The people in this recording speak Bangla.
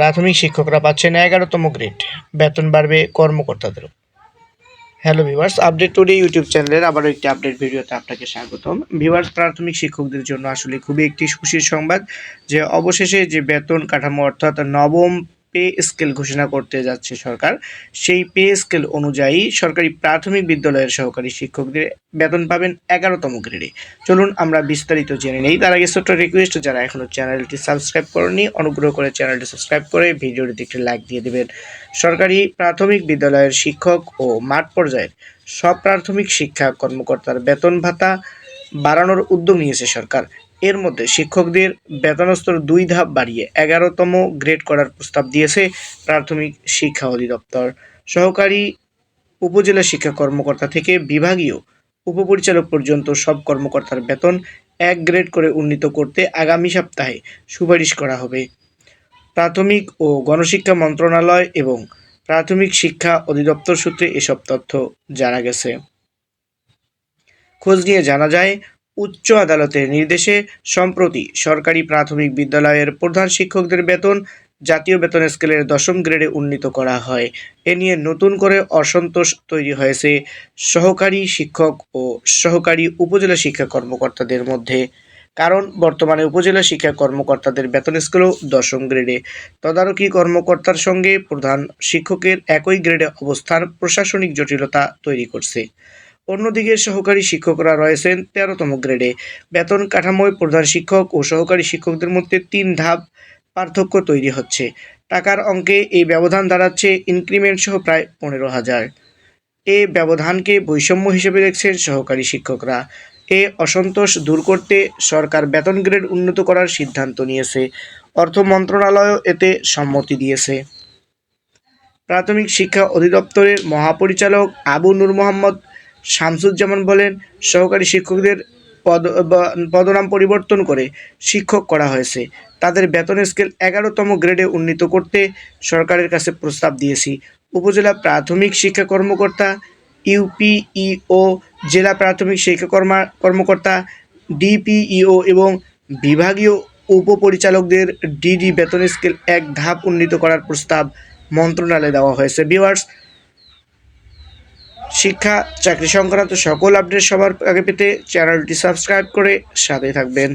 প্রাথমিক শিক্ষকরা পাচ্ছেন এগারোতম গ্রেড। বেতন বাড়বে কর্মকর্তাদেরও। Hello viewers update today YouTube চ্যানেলের আবারও একটি আপডেট ভিডিওতে আপনাকে স্বাগতম। ভিভার্স প্রাথমিক শিক্ষকদের জন্য আসলে খুবই একটি খুশির সংবাদ যে অবশেষে যে বেতন কাঠামো অর্থাৎ নবম পে স্কেল ঘোষণা করতে যাচ্ছে সরকার। সেই পে স্কেল অনুযায়ী সরকারি প্রাথমিক বিদ্যালয়ের সহকারী শিক্ষকদের বেতন পাবেন এগারোতম গ্রেডে। চলুন আমরা বিস্তারিত জেনে নেই। তার আগে ছোট্ট রিকোয়েস্ট যারা এখনও চ্যানেলটি সাবস্ক্রাইব করেনি অনুগ্রহ করে চ্যানেলটি সাবস্ক্রাইব করে ভিডিওটিতে একটি লাইক দিয়ে দেবেন। সরকারি প্রাথমিক বিদ্যালয়ের শিক্ষক ও মাঠ পর্যায়ের সব প্রাথমিক শিক্ষা কর্মকর্তার বেতন ভাতা বাড়ানোর উদ্যোগ নিয়েছে সরকার। এর মধ্যে শিক্ষকদের বেতনস্তর দুই ধাপ বাড়িয়ে এগারোতম গ্রেড করার প্রস্তাব দিয়েছে প্রাথমিক শিক্ষা অধিদপ্তর। সহকারী উপজেলা শিক্ষা কর্মকর্তা থেকে বিভাগীয় উপপরিচালক পর্যন্ত সব কর্মকর্তার বেতন এক গ্রেড করে উন্নীত করতে আগামী সপ্তাহে সুপারিশ করা হবে। প্রাথমিক ও গণশিক্ষা মন্ত্রণালয় এবং প্রাথমিক শিক্ষা অধিদপ্তর সূত্রে এসব তথ্য জানা গেছে। খোঁজ নিয়ে জানা যায় উচ্চ আদালতের নির্দেশে সম্প্রতি সরকারি প্রাথমিক বিদ্যালয়ের প্রধান শিক্ষকদের বেতন জাতীয় বেতন স্কেলের দশম গ্রেডে উন্নীত করা হয়। এ নিয়ে নতুন করে অসন্তোষ তৈরি হয়েছে সহকারী শিক্ষক ও সহকারী উপজেলা শিক্ষা কর্মকর্তাদের মধ্যে। কারণ, বর্তমানে উপজেলা শিক্ষা কর্মকর্তাদের বেতন স্কেলও দশম গ্রেডে। তদারকি কর্মকর্তার সঙ্গে প্রধান শিক্ষকের একই গ্রেডে অবস্থান প্রশাসনিক জটিলতা তৈরি করছে। অন্যদিকে সহকারী শিক্ষকরা রয়েছেন তেরোতম গ্রেডে। বেতন কাঠামোয় প্রধান শিক্ষক ও সহকারী শিক্ষকদের মধ্যে তিন ধাপ পার্থক্য তৈরি হচ্ছে। টাকার অঙ্কে এই ব্যবধান দাঁড়াচ্ছে ইনক্রিমেন্ট সহ প্রায় পনেরো হাজার। এ ব্যবধানকে বৈষম্য হিসেবে দেখছেন সহকারী শিক্ষকরা। এ অসন্তোষ দূর করতে সরকার বেতন গ্রেড উন্নত করার সিদ্ধান্ত নিয়েছে। অর্থ মন্ত্রণালয়ও এতে সম্মতি দিয়েছে। প্রাথমিক শিক্ষা অধিদপ্তরের মহাপরিচালক আবু নূর মোহাম্মদ শামসুজ্জামান বলেন, সহকারী শিক্ষকদের পদ পদনাম পরিবর্তন করে শিক্ষক করা হয়েছে। তাদের বেতন স্কেল এগারোতম গ্রেডে উন্নীত করতে সরকারের কাছে প্রস্তাব দিয়েছি। উপজেলা প্রাথমিক শিক্ষা কর্মকর্তা, ইউপিইও, জেলা প্রাথমিক শিক্ষা কর্মা, কর্মকর্তা, ডিপিইও এবং বিভাগীয় উপপরিচালকদের ডিডি বেতন স্কেল এক ধাপ উন্নীত করার প্রস্তাব মন্ত্রণালয়ে দেওয়া হয়েছে। ভিউয়ার্স শিক্ষা চাকরি সংক্রান্ত সকল আপডেট সবার আগে পেতে চ্যানেলটি সাবস্ক্রাইব করে সাথে থাকবেন।